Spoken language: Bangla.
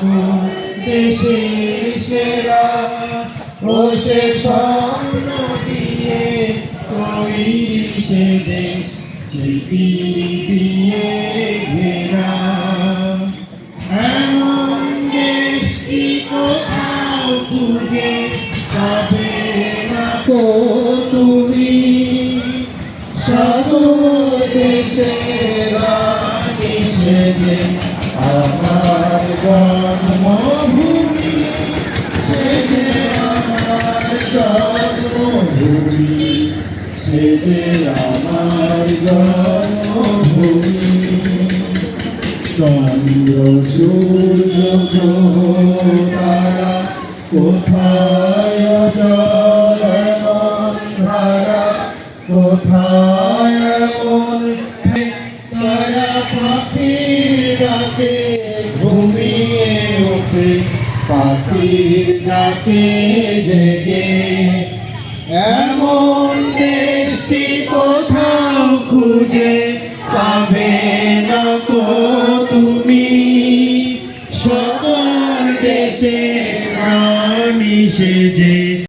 আসু দেশে সেরা, বসে স্বপ্ন দিয়ে তৈরি সে দেশ স্মৃতি দিয়ে ঘেরা এমন দেশটি কোথাও খুঁজে পাবে না তো তুমি সাধু দেশেরা আমার God. জন্মভূমি সেজে আমার জন্মভূমি চন্দ্র সূর্য তারা কোথায় ধারা কোথায় তারা পাখি ডাকে ঘুমিয়ে ওঠে পাখির ডাকে জেগে এমন খুঁজে পাবে না কো তুমি। সকল দেশে রানী সেজে